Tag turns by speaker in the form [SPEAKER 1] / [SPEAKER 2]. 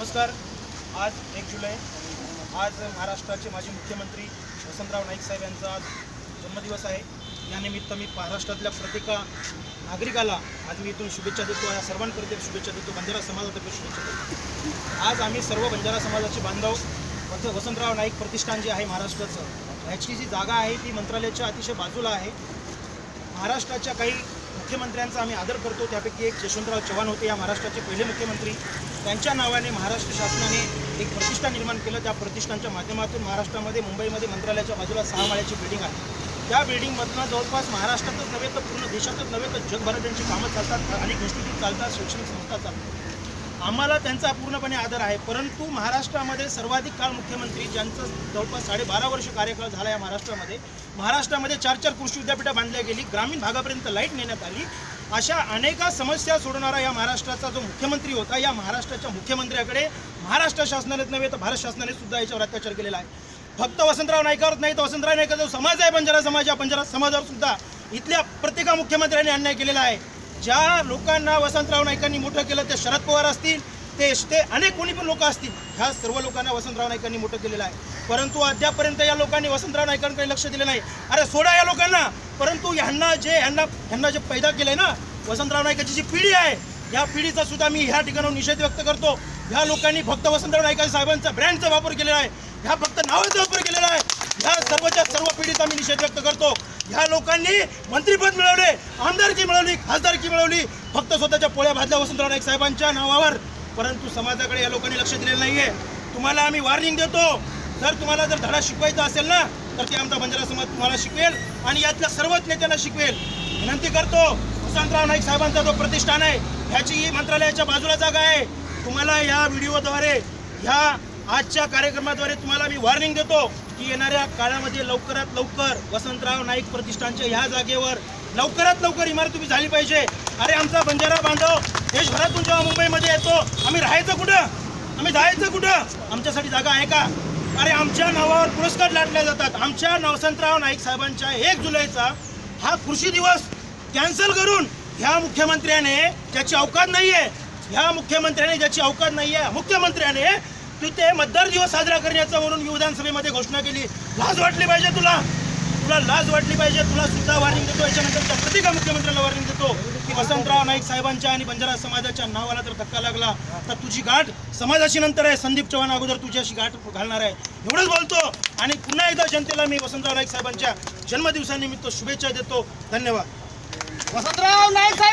[SPEAKER 1] नमस्कार. आज एक जुलै. आज महाराष्ट्राचे माजी मुख्यमंत्री वसंतराव नाईक साहेब यांचा आज जन्मदिवस आहे. यानिमित्त मी महाराष्ट्रातल्या प्रत्येका नागरिकाला आज मी इथून शुभेच्छा देतो या सर्वांकरते शुभेच्छा देतो. बंजारा समाजातर्फे शुभेच्छा देतो. आज आम्ही सर्व बंजारा समाजाचे बांधव वसंतराव नाईक प्रतिष्ठान जे आहे महाराष्ट्राचं ह्याची जी जागा आहे ती मंत्रालयाच्या अतिशय बाजूला आहे. महाराष्ट्राच्या काही मुख्यमंत्र्यांचा आम्ही आदर करतो. त्यापैकी एक यशवंतराव चव्हाण होते. या महाराष्ट्राचे पहिले मुख्यमंत्री. त्यांच्या नावाने महाराष्ट्र शासनाने एक प्रतिष्ठा निर्माण केलं. त्या प्रतिष्ठानच्या माध्यमातून महाराष्ट्रामध्ये मुंबईमध्ये मंत्रालयाच्या बाजूला सहा माळ्याची बिल्डिंग आहे. त्या बिल्डिंगमधनं जवळपास महाराष्ट्रातच नव्हे तर पूर्ण देशातच नव्हे तर जगभरात त्यांची कामं चालतात. अनेक गोष्टी चालतात. शैक्षणिक संस्था चालतात. आम्हाला त्यांचा पूर्णपणे आदर आहे. परंतु महाराष्ट्रामध्ये सर्वाधिक काळ मुख्यमंत्री ज्यांचं जवळपास साडेबारा वर्ष कार्यकाळ झाला या महाराष्ट्रामध्ये महाराष्ट्रामध्ये चार चार कृषी विद्यापीठं बांधल्या गेली ग्रामीण भागापर्यंत लाइट नेण्यात आली. अशा अनेका समस्या सोडवणारा या महाराष्ट्राचा जो मुख्यमंत्री होता या महाराष्ट्राच्या मुख्यमंत्र्याकडे महाराष्ट्र शासनानेच नव्हे तर भारत शासनाने सुद्धा याच्यावर अत्याचार केलेला आहे. फक्त वसंतराव नाईकावरच नाही तर वसंतराव नाईका जो समाज आहे बंजारा समाज या बंजारा समाजावर सुद्धा इथल्या प्रत्येका मुख्यमंत्र्यांनी अन्याय केलेला आहे. ज्या लोकांना वसंतराव नाईकांनी मोठं केलं ते शरद पवार असतील ते ते अनेक कोणी पण लोक असतील ह्या सर्व लोकांना वसंतराव नाईकांनी मोठं केलेलं आहे. परंतु अद्यापर्यंत या लोकांनी वसंतराव नाईकांकडे लक्ष दिलं नाही. अरे सोडा या लोकांना! परंतु ह्यांना जे ह्यांना ह्यांना जे पैदा केलंय ना वसंतराव नाईकाची जी पिढी आहे या पिढीचा सुद्धा मी ह्या ठिकाणाहून निषेध व्यक्त करतो. ह्या लोकांनी फक्त वसंतराव नाईकांच्या साहेबांचा ब्रँडचा वापर केलेला आहे. ह्या फक्त नावाचा वापर केलेला आहे. ह्या सर्वच्या सर्व पिढीचा मी निषेध व्यक्त करतो. ह्या लोकांनी मंत्रीपद मिळवले आमदारकी मिळवली खासदारकी मिळवली. फक्त स्वतःच्या पोळ्या भाजल्या वसंतराव नाईक साहेबांच्या नावावर. परंतु समाजाकडे या लोकांनी लक्ष दिलेलं नाहीये. तुम्हाला आम्ही वॉर्निंग देतो. जर तुम्हाला जर धडा शिकवायचा असेल ना तर ते आमचा बंजारा समाज तुम्हाला शिकवेल आणि यातल्या सर्वच नेत्यांना शिकवेल. विनंती करतो वसंतराव नाईक साहेबांचा जो प्रतिष्ठान आहे ह्याची मंत्रालयाच्या बाजूला जागा आहे. तुम्हाला या व्हिडिओद्वारे ह्या आजच्या कार्यक्रमाद्वारे तुम्हाला मी वॉर्निंग देतो की येणाऱ्या काळामध्ये लवकरात लवकर वसंतराव नाईक प्रतिष्ठानच्या ह्या जागेवर लवकरात लवकर इमारत तुम्ही झाली पाहिजे. अरे आमचा बंजारा बांधव देशभरातून जेव्हा मुंबईमध्ये येतो आम्ही राहायचं कुठं? आम्ही जायचं कुठं? आमच्यासाठी जागा आहे का? अरे आमच्या नावावर पुरस्कार लाटले जातात. आमच्या नवसंतराव नाईक साहेबांच्या एक जुलैचा हा कृषी दिवस कॅन्सल करून ह्या मुख्यमंत्र्याने ज्याची अवकात आहे ह्या मुख्यमंत्र्याने ज्याची अवकात आहे मुख्यमंत्र्याने तिथे मतदार दिवस साजरा करण्याचा म्हणून विधानसभेमध्ये घोषणा केली. लाज वाटली पाहिजे तुला? तुला लाज वाटली पाहिजे? तुला सुद्धा वॉर्निंग देतो. याच्यानंतर त्या प्रत्येका मुख्यमंत्र्याला वॉर्निंग देतो की वसंतराव नाईक साहेबांच्या आणि बंजारा समाजाच्या नावाला जर धक्का लागला तर तुझी गाठ समाजाशी नंतर आहे. संदीप चव्हाण अगोदर तुझ्याशी गाठ घालणार आहे. एवढंच बोलतो. आणि पुन्हा एकदा जनतेला मी वसंतराव नाईक साहेबांच्या जन्मदिवसानिमित्त शुभेच्छा देतो. धन्यवाद.
[SPEAKER 2] वसंतराव नाईक साहेब